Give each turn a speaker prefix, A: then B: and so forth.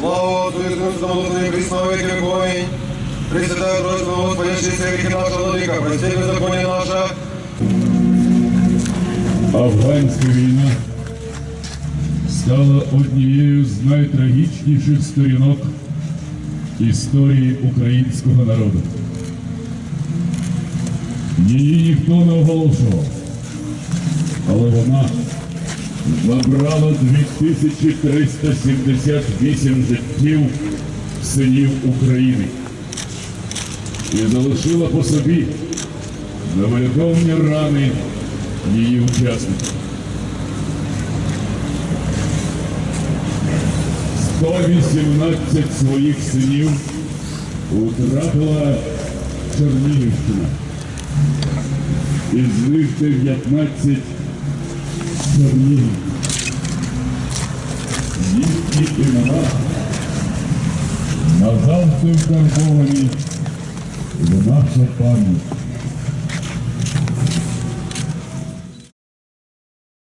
A: Слава Духу, і Христові Твоїй. Пресвятая Троица, Господи, чисти віки наша владика, прости.
B: Афганська війна стала однією з найтрагічніших сторінок історії українського народу. Її ніхто не оголошував, вона забрала 2378 життів синів України і залишила по собі невиліковні рани її учасників. 118 своїх синів втратила Чернігівщина. Із них 19 Чернігів. Їхні імена назавжди вкарбовані в нашу пам'ять.